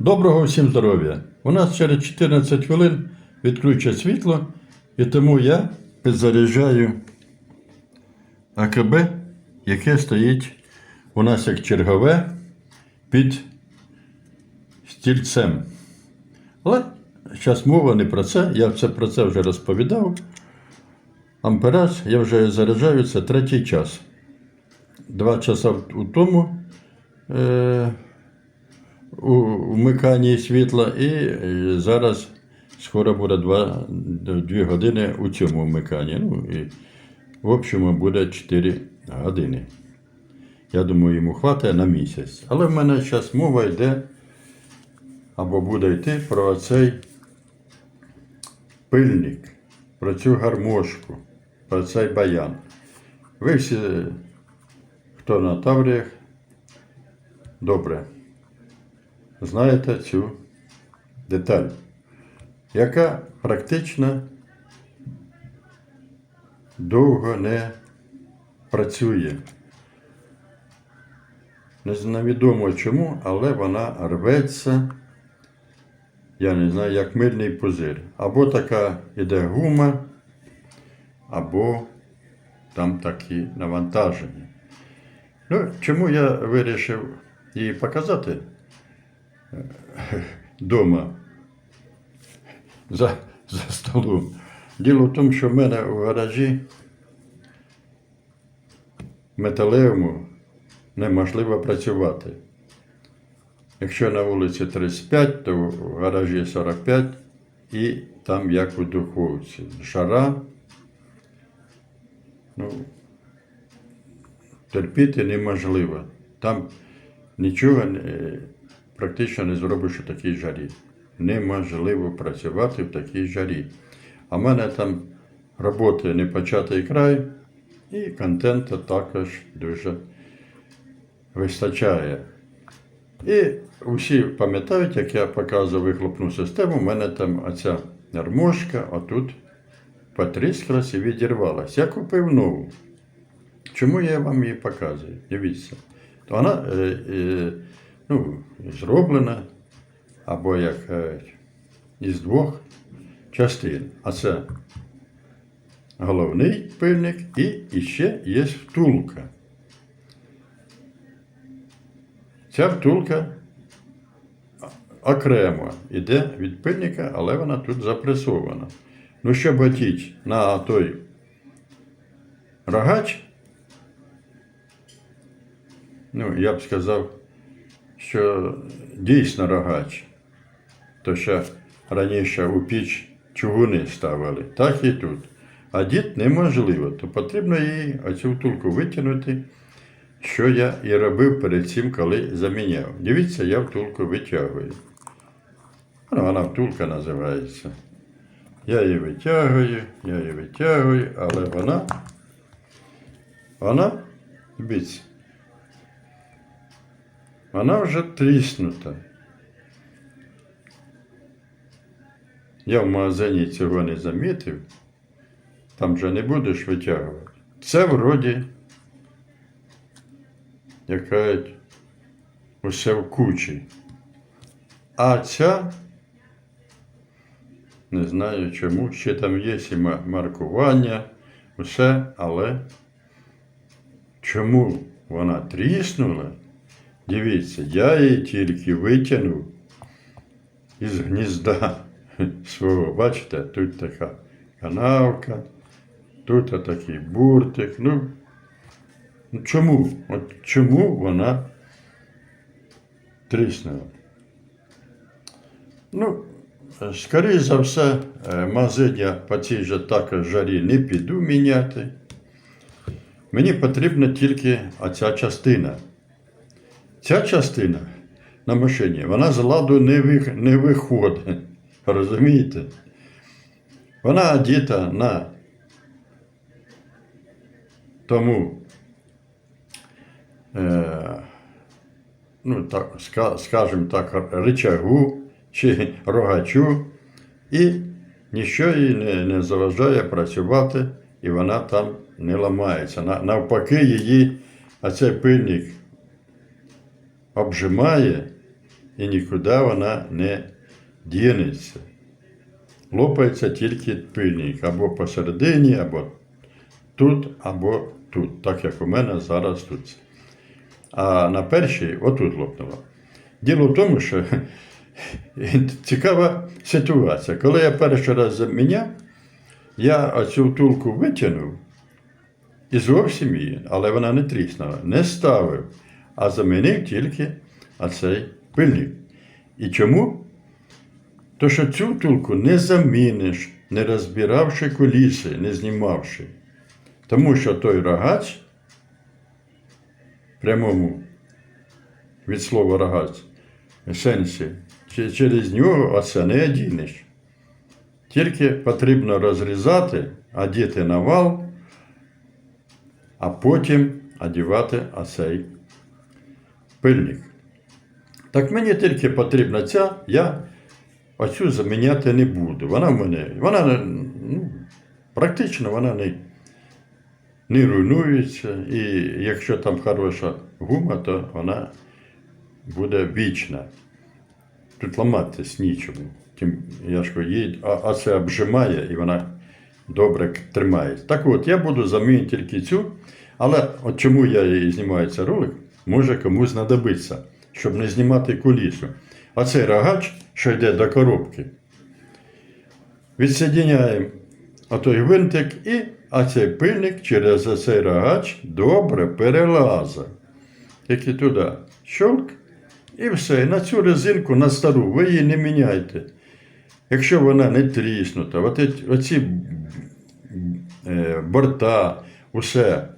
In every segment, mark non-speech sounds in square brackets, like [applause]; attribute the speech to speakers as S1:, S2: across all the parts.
S1: Доброго всім здоров'я! У нас через 14 хвилин відключать світло, і тому я підзаряджаю АКБ, яке стоїть у нас як чергове під стільцем. Але зараз мова не про це, я це про це вже розповідав. Ампераж я вже заряджаю це третій час. Два часа у тому. Е- у вмиканні світла, і зараз скоро буде 2, 2 години у цьому вмиканні. Ну, і в общому буде 4 години. Я думаю, йому хватає на місяць. Але в мене зараз мова йде або буде йти про цей пильник, про цю гармошку, про цей баян. Ви всі, хто на Тавріях, добре знаєте цю деталь, яка практично довго не працює. Не Невідомо чому, але вона рветься, я не знаю, як мильний пузир. Або така іде гума, або там такі навантаження. Ну, чому я вирішив її показати? [laughs] дома за, за столом. Діло в тому, що в мене у гаражі металевому неможливо працювати. Якщо на вулиці 35, то в гаражі 45 і там як у духовці. Жара. Ну, терпіти неможливо. Там нічого не- практично не зробиш у такій жарі. Неможливо працювати в такій жарі. А в мене там роботи не початий край, і контенту також дуже вистачає. І усі пам'ятають, як я показував вихлопну систему, у мене там оця гармошка отут потріскалась і відірвалась. Я купив нову. Чому я вам її показую? Дивіться. Вона е, е, ну, зроблена, або як із двох частин. А це головний пильник і ще є втулка. Ця втулка окремо йде від пильника, але вона тут запресована. Ну, щоб отіть на той рогач, ну, я б сказав, що дійсно рогач, то що раніше у піч чугуни ставили, так і тут. А дід неможливо, то потрібно її оцю втулку витягнути, що я і робив перед цим, коли заміняв. Дивіться, я втулку витягую. Ну, вона втулка називається. Я її витягую, я її витягую, але вона, вона, дивіться, вона вже тріснута. Я в магазині цього не замітив. Там вже не будеш витягувати. Це вроді, як кажуть, усе в кучі. А ця, не знаю чому, ще там є і маркування, усе, але чому вона тріснула? Дивіться, я її тільки витягнув із гнізда [laughs] свого. Бачите, тут така канавка, тут такий буртик. Ну, ну чому? От чому вона тріснула? Ну, скоріше за все, е, магазин я по цій же також жарі не піду міняти. Мені потрібна тільки оця частина. Ця частина на машині, вона з ладу не, не виходить. Розумієте? Вона одіта на тому, е, ну, так, скажімо так, ричагу чи рогачу, і ніщо їй не, не заважає працювати, і вона там не ламається. На- Навпаки, її, а цей пильник обжимає, і нікуди вона не дінеться. Лопається тільки пильник або посередині, або тут, або тут, так як у мене зараз тут. А на першій отут лопнуло. Діло в тому, що [laughs] цікава ситуація. Коли я перший раз заміняв, я оцю втулку витягнув і зовсім її, але вона не тріснула, не ставив, а замінив тільки оцей пильник. І чому? То що цю втулку не заміниш, не розбиравши коліси, не знімавши. Тому що той рогач, прямому від слова рогач, сенсі, через нього оце не одінеш. Тільки потрібно розрізати, одіти на вал, а потім одівати оцей пильник. Так мені тільки потрібна ця, я оцю заміняти не буду. Вона в мене, вона ну, практично вона не, не руйнується. І якщо там хороша гума, то вона буде вічна. Тут ламатись нічому. Тим, я ж їй, а, а це обжимає і вона добре тримається. Так от, я буду замінити тільки цю, але от чому я її знімаю цей ролик, може комусь знадобиться, щоб не знімати кулісу. А цей рогач, що йде до коробки, відсоединяємо отой гвинтик і а цей пильник через цей рогач добре перелазить. Тільки туди щолк і все. На цю резинку, на стару, ви її не міняйте. Якщо вона не тріснута, оці е, борта, усе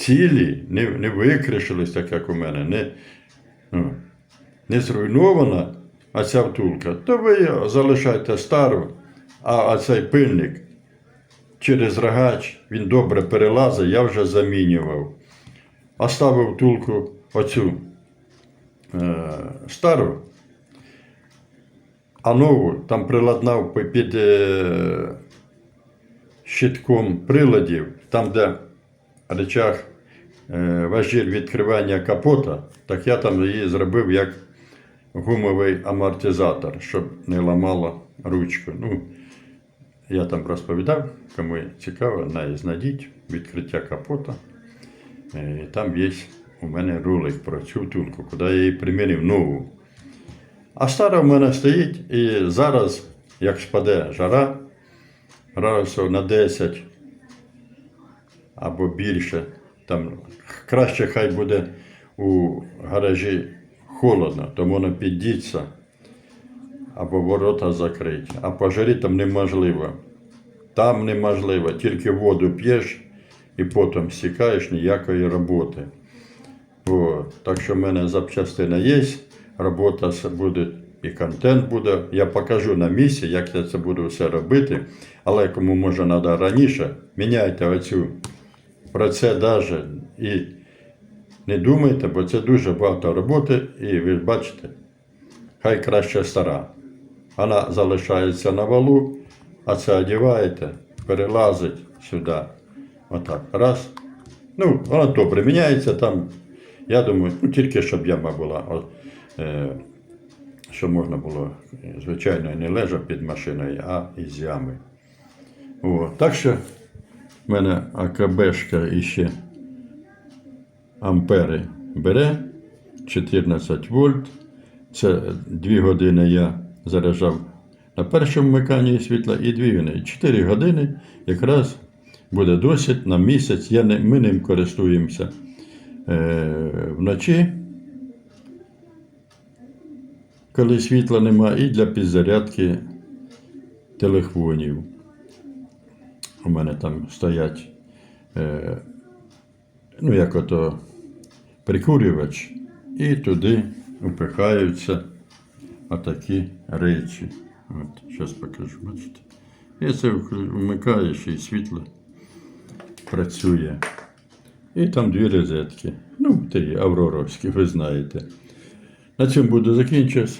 S1: цілі, не, не викришились, так як у мене, не, ну, не зруйнована а ця втулка, то ви залишайте стару, а цей пильник через рогач, він добре перелазить, я вже замінював. Оставив втулку оцю е, стару, а нову там приладнав під е, щитком приладів, там, де речах е, важіль відкривання капота, так я там її зробив як гумовий амортизатор, щоб не ламало ручку. Ну, я там розповідав, кому цікаво, на знайдіть відкриття капота. Е, Там є у мене ролик про цю втулку, куди я її примірив нову. А стара в мене стоїть, і зараз, як спаде жара, градусів на 10 або більше, там краще хай буде у гаражі холодно, то можна піддіться або ворота закриті. А пожарі там неможливо. Там неможливо, тільки воду п'єш і потім стікаєш ніякої роботи. О, так що в мене запчастина є, робота буде і контент буде. Я покажу на місці, як я це буду все робити. Але кому може треба раніше, міняйте оцю про це навіть і не думайте, бо це дуже багато роботи, і ви бачите, хай краще стара. Вона залишається на валу, а це одіваєте, перелазить сюди. Отак. Раз. Ну, вона добре міняється там. Я думаю, ну тільки щоб яма була. О, е, щоб можна було, звичайно, не лежа під машиною, а із ями. О, так що в мене АКБшка іще ампери бере 14 вольт. Це 2 години я заряджав на першому вмиканні світла і 2 години. 4 години якраз буде досить на місяць. Я не, ми ним користуємося е, вночі, коли світла нема, і для підзарядки телефонів. У мене там стоять, е, ну, як ото прикурювач, і туди упихаються отакі речі. От, зараз покажу, бачите. І це вмикаєш і світло працює. І там дві розетки. Ну, три авроровські, ви знаєте. На цьому буду закінчувати.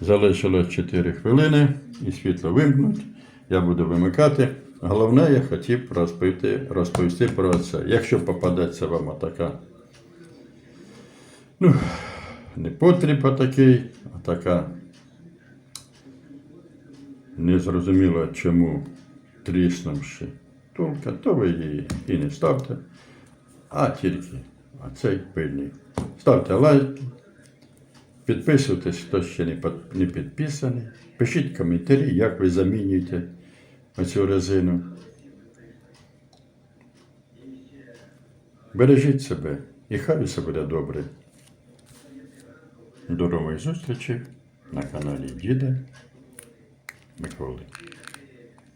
S1: Залишилось 4 хвилини і світло вимкнуть. Я буду вимикати. Головне, я хотів розповісти, розповісти про це. Якщо попадеться вам така, ну, такий, така незрозуміла, чому тріснувши тулка, то ви її і не ставте, а тільки оцей пильник. Ставте лайки, підписуйтесь, хто ще не підписаний. Пишіть коментарі, як ви замінюєте оцю резину. Бережіть себе і хай все буде добре. До нової зустрічі на каналі Діда Миколи.